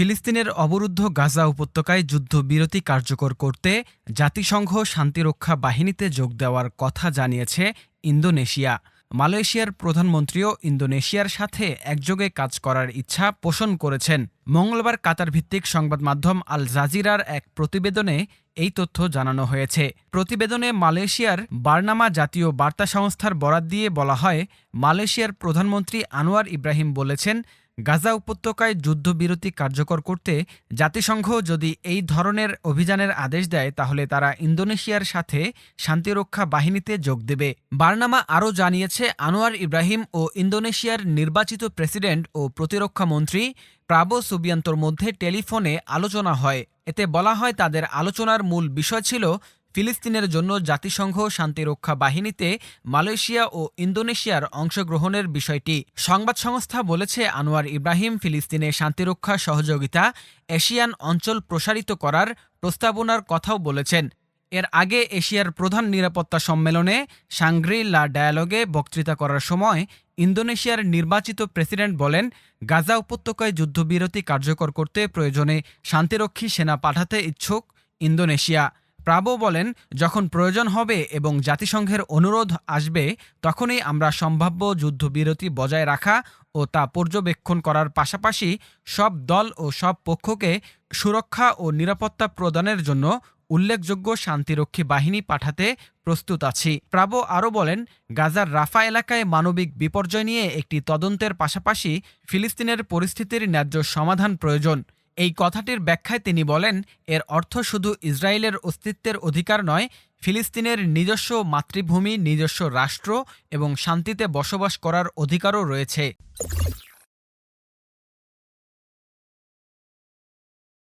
ফিলিস্তিনের অবরুদ্ধ গাজা উপত্যকায় যুদ্ধবিরতি কার্যকর করতে জাতিসংঘ শান্তিরক্ষা বাহিনীতে যোগ দেওয়ার কথা জানিয়েছে ইন্দোনেশিয়া। মালয়েশিয়ার প্রধানমন্ত্রীও ইন্দোনেশিয়ার সাথে একযোগে কাজ করার ইচ্ছা পোষণ করেছেন। মঙ্গলবার কাতার ভিত্তিক সংবাদ মাধ্যম আল জাজিরার এক প্রতিবেদনে এই তথ্য জানানো হয়েছে। প্রতিবেদনে মালয়েশিয়ার বার্নামা জাতীয় বার্তা সংস্থার বরাত দিয়ে বলা হয়, মালয়েশিয়ার প্রধানমন্ত্রী আনোয়ার ইব্রাহিম বলেছেন গাজা উপত্যকায় যুদ্ধবিরতি কার্যকর করতে জাতিসংঘ যদি এই ধরনের অভিযানের আদেশ দেয়, তাহলে তারা ইন্দোনেশিয়ার সাথে শান্তিরক্ষা বাহিনীতে যোগ দেবে। বার্নামা আরও জানিয়েছে, আনোয়ার ইব্রাহিম ও ইন্দোনেশিয়ার নির্বাচিত প্রেসিডেন্ট ও প্রতিরক্ষা মন্ত্রী প্রাবো সুবিয়ান্তর মধ্যে টেলিফোনে আলোচনা হয়। এতে বলা হয়, তাদের আলোচনার মূল বিষয় ছিল ফিলিস্তিনের জন্য জাতিসংঘ শান্তিরক্ষা বাহিনীতে মালয়েশিয়া ও ইন্দোনেশিয়ার অংশগ্রহণের বিষয়টি। সংবাদ সংস্থা বলেছে, আনোয়ার ইব্রাহিম ফিলিস্তিনে শান্তিরক্ষা সহযোগিতা এশিয়ান অঞ্চল প্রসারিত করার প্রস্তাবনার কথাও বলেছেন। এর আগে এশিয়ার প্রধান নিরাপত্তা সম্মেলনে সাংগ্রি লা ডায়ালগে বক্তৃতা করার সময় ইন্দোনেশিয়ার নির্বাচিত প্রেসিডেন্ট বলেন, গাজা উপত্যকায় যুদ্ধবিরতি কার্যকর করতে প্রয়োজনে শান্তিরক্ষী সেনা পাঠাতে ইচ্ছুক ইন্দোনেশিয়া। প্রাবো বলেন, যখন প্রয়োজন হবে এবং জাতিসংঘের অনুরোধ আসবে, তখনই আমরা সম্ভাব্য যুদ্ধবিরতি বজায় রাখা ও তা পর্যবেক্ষণ করার পাশাপাশি সব দল ও সব পক্ষকে সুরক্ষা ও নিরাপত্তা প্রদানের জন্য উল্লেখযোগ্য শান্তিরক্ষী বাহিনী পাঠাতে প্রস্তুত আছি। প্রাবো আরও বলেন, গাজার রাফা এলাকায় মানবিক বিপর্যয় নিয়ে একটি তদন্তের পাশাপাশি ফিলিস্তিনের পরিস্থিতির ন্যায্য সমাধান প্রয়োজন। এই কথাটির ব্যাখ্যায় তিনি বলেন, এর অর্থ শুধু ইসরায়েলের অস্তিত্বের অধিকার নয়, ফিলিস্তিনের নিজস্ব মাতৃভূমি, নিজস্ব রাষ্ট্র এবং শান্তিতে বসবাস করার অধিকারও রয়েছে।